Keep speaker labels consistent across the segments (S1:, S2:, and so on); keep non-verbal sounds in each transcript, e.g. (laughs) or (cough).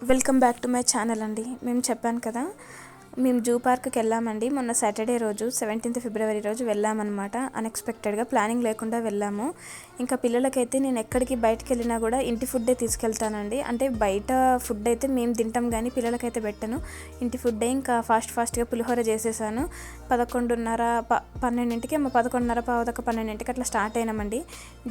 S1: Welcome back to my channel అండి. మేము చెప్పాను కదా మేము జూ పార్క్కి వెళ్ళామండి. మొన్న సాటర్డే రోజు సెవెంటీన్త్ ఫిబ్రవరి రోజు వెళ్ళామన్నమాట. అన్ఎక్స్పెక్టెడ్గా ప్లానింగ్ లేకుండా వెళ్ళాము. ఇంకా పిల్లలకైతే నేను ఎక్కడికి బయటకు వెళ్ళినా కూడా ఇంటి ఫుడ్డే తీసుకెళ్తానండి. అంటే బయట ఫుడ్ అయితే మేము తింటాం కానీ పిల్లలకైతే పెట్టను. ఇంటి ఫుడ్డే ఇంకా ఫాస్ట్ ఫాస్ట్గా పులిహోర చేసేసాను. పదకొండున్నర ప పన్నెండింటికి మా పదకొండున్నర పావుదక పన్నెండింటికి అట్లా స్టార్ట్ అయినామండి.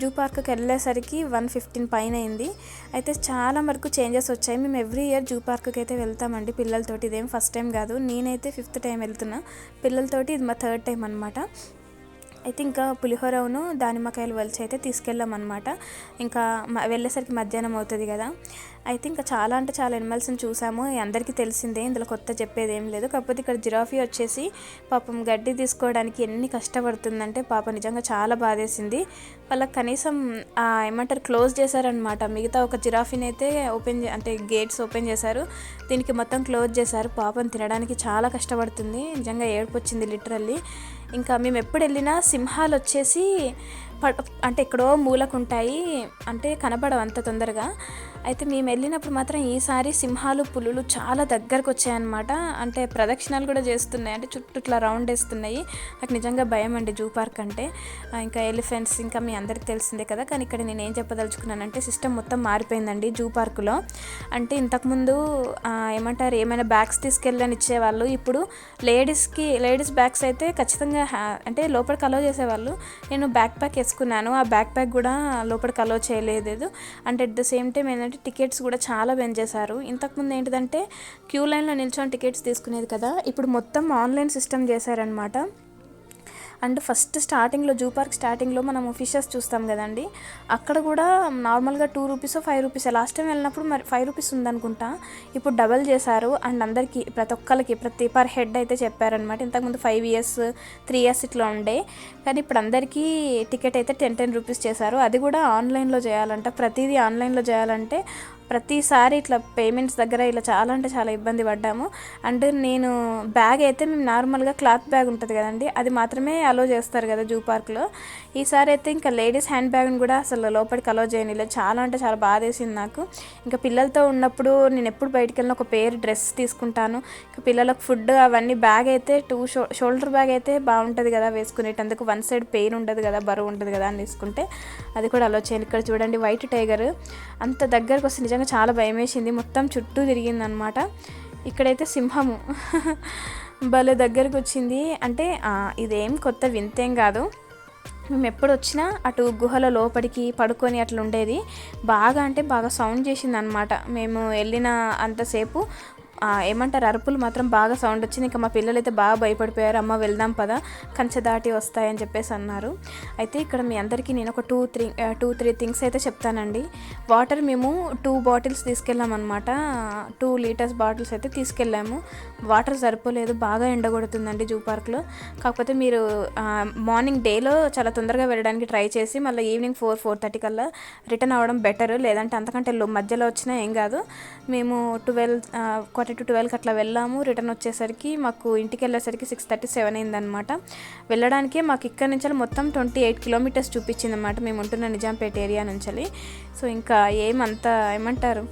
S1: జూ పార్క్కి వెళ్ళేసరికి వన్ ఫిఫ్టీన్ పైన అయింది. అయితే చాలా వరకు చేంజెస్ వచ్చాయి. మేము ఎవ్రీ ఇయర్ జూ పార్క్కి అయితే వెళ్తామండి పిల్లలతోటి. ఇదేం ఫస్ట్ టైం కాదు. నేనైతే ఫిఫ్త్ టైం వెళ్తున్నా. పిల్లలతోటి ఇది మా థర్డ్ టైం అనమాట అయితే ఇంకా పులిహోరను దానిమ్మకాయలు వలిచి అయితే తీసుకెళ్ళామన్నమాట. ఇంకా వెళ్ళేసరికి మధ్యాహ్నం అవుతుంది కదా. అయితే ఇంకా చాలా అంటే చాలా ఎనిమల్స్ని చూసాము. అందరికీ తెలిసిందే ఇందులో కొత్త చెప్పేది ఏం లేదు. కాకపోతే ఇక్కడ జిరాఫీ వచ్చేసి పాపం గడ్డి తీసుకోవడానికి ఎన్ని కష్టపడుతుందంటే పాప నిజంగా చాలా బాధేసింది. వాళ్ళకి కనీసం ఏమంటారు క్లోజ్ చేశారనమాట మిగతా ఒక జిరాఫీని అయితే ఓపెన్ చే- అంటే గేట్స్ ఓపెన్ చేశారు. దీనికి మొత్తం క్లోజ్ చేశారు. పాపం తినడానికి చాలా కష్టపడుతుంది. నిజంగా ఏడుపు వచ్చింది లిటరల్లీ ఇంకా మేము ఎప్పుడు వెళ్ళినా సింహాలు వచ్చేసి ప- అంటే ఎక్కడో మూలకు ఉంటాయి అంటే కనబడవు అంత తొందరగా. అయితే మేము వెళ్ళినప్పుడు మాత్రం ఈసారి సింహాలు పులులు చాలా దగ్గరకు వచ్చాయన్నమాట. అంటే ప్రదక్షిణాలు కూడా చేస్తున్నాయి. అంటే చుట్టూ ఇట్లా రౌండ్ వేస్తున్నాయి. నాకు నిజంగా భయం అండి జూ పార్క్ అంటే. ఇంకా ఎలిఫెంట్స్ ఇంకా మీ అందరికి తెలిసిందే కదా. కానీ ఇక్కడ నేను ఏం చెప్పదలుచుకున్నానంటే సిస్టమ్ మొత్తం మారిపోయిందండి జూ పార్కులో. అంటే ఇంతకుముందు ఏమంటారు ఏమైనా బ్యాగ్స్ తీసుకెళ్ళని ఇచ్చేవాళ్ళు. ఇప్పుడు లేడీస్కి లేడీస్ బ్యాగ్స్ అయితే ఖచ్చితంగా అంటే లోపలికి అలో చేసేవాళ్ళు. నేను బ్యాక్ ప్యాక్ వేసుకున్నాను. ఆ బ్యాక్ ప్యాక్ కూడా లోపలికి అలో చేయలేదు. అంటే అట్ ద సేమ్ టైం ఏంటంటే టికెట్స్ కూడా చాలా పెంచేశారు. ఇంతకుముందు ఏంటిదంటే క్యూ లైన్లో నిల్చొని టికెట్స్ తీసుకునేది కదా ఇప్పుడు మొత్తం ఆన్లైన్ సిస్టమ్ చేశారనమాట అండ్ ఫస్ట్ స్టార్టింగ్లో జూ పార్క్ స్టార్టింగ్లో మనం ఫిషెస్ చూస్తాం కదండి. అక్కడ కూడా నార్మల్గా two rupees five rupees. Last time వెళ్ళినప్పుడు మరి ఫైవ్ రూపీస్ ఉందనుకుంటా. ఇప్పుడు డబల్ చేశారు. అండ్ అందరికీ ప్రతి ఒక్కరికి ప్రతి పర్ హెడ్ అయితే చెప్పారనమాట ఇంతకుముందు ఫైవ్ ఇయర్స్ త్రీ ఇయర్స్ ఇట్లా ఉండే. కానీ ఇప్పుడు అందరికీ టికెట్ అయితే టెన్ టెన్ రూపీస్ చేశారు. అది కూడా ఆన్లైన్లో చేయాలంట. ప్రతిదీ ఆన్లైన్లో చేయాలంటే ప్రతిసారి ఇట్లా పేమెంట్స్ దగ్గర ఇలా చాలా అంటే చాలా ఇబ్బంది పడ్డాము. అండ్ నేను బ్యాగ్ అయితే మేము నార్మల్గా క్లాత్ బ్యాగ్ ఉంటుంది కదండి అది మాత్రమే అలో చేస్తారు కదా జూ పార్క్లో ఈసారి అయితే ఇంకా లేడీస్ హ్యాండ్ బ్యాగ్ని కూడా అసలు లోపలికి అలో చేయనిలేదు చాలా అంటే చాలా బాధ వేసింది నాకు. ఇంకా పిల్లలతో ఉన్నప్పుడు నేను ఎప్పుడు బయటికి వెళ్ళిన ఒక పేరు డ్రెస్ తీసుకుంటాను. ఇంకా పిల్లలకు ఫుడ్ అవన్నీ బ్యాగ్ అయితే టూ షో షోల్డర్ బ్యాగ్ అయితే బాగుంటుంది కదా వేసుకునేటందుకు. వన్ సైడ్ పెయిన్ ఉండదు కదా బరువు ఉంటుంది కదా అని తీసుకుంటే అది కూడా అలో చేయండి. ఇక్కడ చూడండి వైట్ టైగర్ అంత దగ్గరకు వస్తే నిజంగా చాలా భయం వేసింది మొత్తం చుట్టూ తిరిగింది అనమాట ఇక్కడైతే సింహము (laughs) భలే దగ్గరకు వచ్చింది అంటే ఇదేం కొత్త వింతేం కాదు. మేము ఎప్పుడు వచ్చినా అటు గుహల లోపలికి పడుకొని అట్లా ఉండేది బాగా అంటే బాగా సౌండ్ చేసింది అనమాట మేము వెళ్ళిన అంతసేపు ఏమంటారు అరుపులు మాత్రం బాగా సౌండ్ వచ్చింది. ఇంకా మా పిల్లలు అయితే బాగా భయపడిపోయారు. అమ్మ వెళ్దాం పదా కంచె దాటి వస్తాయని చెప్పేసి అన్నారు. అయితే ఇక్కడ మీ అందరికీ నేను ఒక two three two three things అయితే చెప్తానండి. వాటర్ మేము టూ బాటిల్స్ తీసుకెళ్ళాం అనమాట టూ లీటర్స్ బాటిల్స్ అయితే తీసుకెళ్ళాము. వాటర్ సరిపోలేదు బాగా ఎండగొడుతుందండి జూ పార్క్లో. కాకపోతే మీరు మార్నింగ్ డేలో చాలా తొందరగా వెళ్ళడానికి ట్రై చేసి మళ్ళీ ఈవినింగ్ ఫోర్ ఫోర్ థర్టీ కల్లా రిటర్న్ అవ్వడం బెటర్ లేదంటే అంతకంటే మధ్యలో వచ్చినా ఏం కాదు. మేము ట్వెల్వ్ క్వార్టర్ టు ట్వెల్వ్కి అట్లా వెళ్ళాము. రిటర్న్ వచ్చేసరికి మాకు ఇంటికి వెళ్ళేసరికి సిక్స్ థర్టీ సెవెన్ అయిందనమాట వెళ్ళడానికే మాకు ఇక్కడ నుంచి మొత్తం ట్వంటీ ఎయిట్ కిలోమీటర్స్ చూపించింది అనమాట మేము ఉంటున్న నిజాంపేట ఏరియా నుంచి సో ఇంకా ఏమంత ఏమంటారు?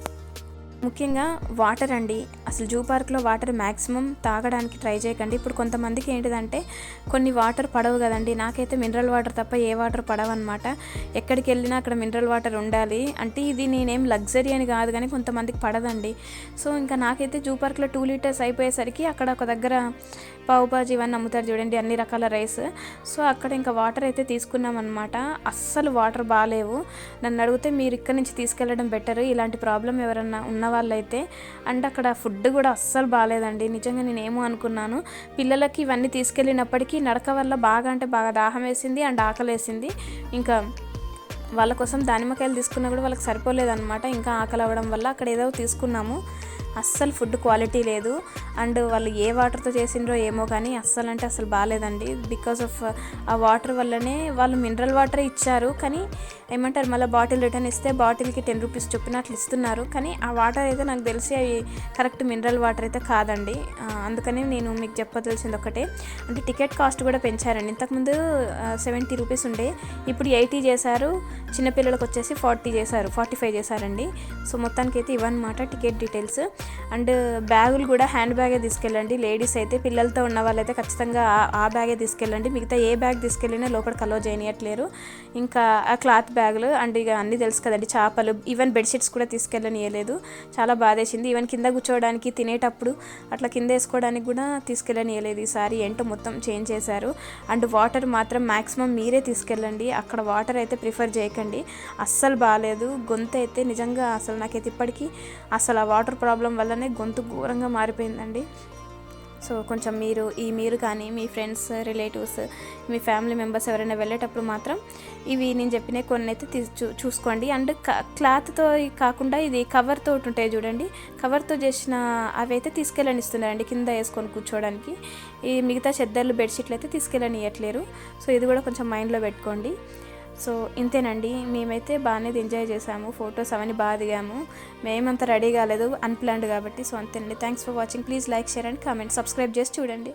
S1: ముఖ్యంగా వాటర్ అండి. అసలు జూ పార్క్లో వాటర్ మ్యాక్సిమం తాగడానికి ట్రై చేయకండి. ఇప్పుడు కొంతమందికి ఏంటిదంటే కొన్ని వాటర్ పడవు కదండి. నాకైతే మినరల్ వాటర్ తప్ప ఏ వాటర్ పడవన్నమాట. ఎక్కడికి వెళ్ళినా అక్కడ మినరల్ వాటర్ ఉండాలి. అంటే ఇది నేనేం లగ్జరీ అని కాదు కానీ కొంతమందికి పడదండి. సో ఇంకా నాకైతే జూ పార్క్లో టూ లీటర్స్ అయిపోయేసరికి అక్కడ ఒక దగ్గర పావు బాజీ ఇవన్నీ అమ్ముతారు చూడండి అన్ని రకాల రైస్. సో అక్కడ ఇంకా వాటర్ అయితే తీసుకున్నాం అనమాట అస్సలు వాటర్ బాగాలేవు. నన్ను అడిగితే మీరు ఇక్కడ నుంచి తీసుకెళ్ళడం బెటర్. ఇలాంటి ప్రాబ్లం ఎవరన్నా ఉన్న వాళ్ళైతే అండ్ అక్కడ ఫుడ్ కూడా అస్సలు బాగాలేదండి. నిజంగా నేనేమో అనుకున్నాను. పిల్లలకి ఇవన్నీ తీసుకెళ్ళినప్పటికీ నడక వల్ల బాగా అంటే బాగా దాహం వేసింది అండ్ ఆకలి వేసింది. ఇంకా వాళ్ళ కోసం దానిమ్మకాయలు తీసుకున్నా కూడా వాళ్ళకి సరిపోలేదన్నమాట. ఇంకా ఆకలి అవ్వడం వల్ల అక్కడ ఏదో తీసుకున్నాము. అస్సలు ఫుడ్ క్వాలిటీ లేదు. అండ్ వాళ్ళు ఏ వాటర్తో చేసిండ్రో ఏమో కానీ అస్సలు అంటే అసలు బాగాలేదండి. బికాస్ ఆఫ్ ఆ వాటర్ వల్లనే వాళ్ళు మినరల్ వాటర్ ఇచ్చారు. కానీ ఏమంటారు మళ్ళీ బాటిల్ రిటర్న్ ఇస్తే బాటిల్కి టెన్ రూపీస్ చొప్పున అట్లా ఇస్తున్నారు. కానీ ఆ వాటర్ అయితే నాకు తెలిసి అవి కరెక్ట్ మినరల్ వాటర్ అయితే కాదండి. అందుకని నేను మీకు చెప్పదలిసింది ఒకటే. అంటే టికెట్ కాస్ట్ కూడా పెంచారండి. ఇంతకుముందు సెవెంటీ రూపీస్ ఉండే. ఇప్పుడు ఎయిటీ చేశారు. చిన్నపిల్లలకు వచ్చేసి ఫార్టీ చేశారు. ఫార్టీ ఫైవ్ చేశారండి. సో మొత్తానికి అయితే ఇవన్నమాట టికెట్ డీటెయిల్స్. అండ్ బ్యాగులు కూడా హ్యాండ్ బ్యాగే తీసుకెళ్ళండి. లేడీస్ అయితే పిల్లలతో ఉన్న వాళ్ళైతే ఖచ్చితంగా ఆ- బ్యాగే తీసుకెళ్ళండి. మిగతా ఏ బ్యాగ్ తీసుకెళ్ళినా లోపల అలో చేయనియట్లేరు. ఇంకా ఆ క్లాత్ బ్యాగులు అండ్ ఇక అన్నీ తెలుసు కదండి చేపలు ఈవెన్ బెడ్షీట్స్ కూడా తీసుకెళ్ళనియలేదు. చాలా బాధేసింది. ఈవెన్ కింద కూర్చోవడానికి తినేటప్పుడు అట్లా కింద వేసుకోవడానికి కూడా తీసుకెళ్ళనియలేదు. ఈసారి ఏంటో మొత్తం చేంజ్ చేశారు. అండ్ వాటర్ మాత్రం మ్యాక్సిమం మీరే తీసుకెళ్ళండి. అక్కడ వాటర్ అయితే ప్రిఫర్ చేయకండి. అస్సలు బాగాలేదు గొంతు అయితే నిజంగా అసలు నాకైతే ఇప్పటికీ అసలు ఆ వాటర్ ప్రాబ్లం వల్లనే గొంతు ఘోరంగా మారిపోయిందండి. సో కొంచెం మీరు ఈ మీరు కానీ మీ ఫ్రెండ్స్ రిలేటివ్స్ మీ ఫ్యామిలీ మెంబర్స్ ఎవరైనా వెళ్ళేటప్పుడు మాత్రం ఇవి నేను చెప్పిన కొన్ని అయితే తీసి చూ చూసుకోండి. అండ్ క్లాత్తో కాకుండా ఇది కవర్తో ఉంటాయి చూడండి. కవర్తో చేసిన అవి అయితే తీసుకెళ్ళని ఇస్తున్నారండి కింద వేసుకొని కూర్చోవడానికి. ఈ మిగతా చెద్దర్లు బెడ్షీట్లు అయితే తీసుకెళ్ళని ఇవ్వట్లేరు సో ఇది కూడా కొంచెం మైండ్లో పెట్టుకోండి. సో ఇంతేనండి. మేమైతే బాగానే ఎంజాయ్ చేసాము ఫొటోస్ అవన్నీ బాగా దిగాము. మేమంతా రెడీ కాలేదు. అన్ప్లాన్డ్ కాబట్టి. సో అంతేనండి. Thanks for watching please like share and comment subscribe చేసి చూడండి.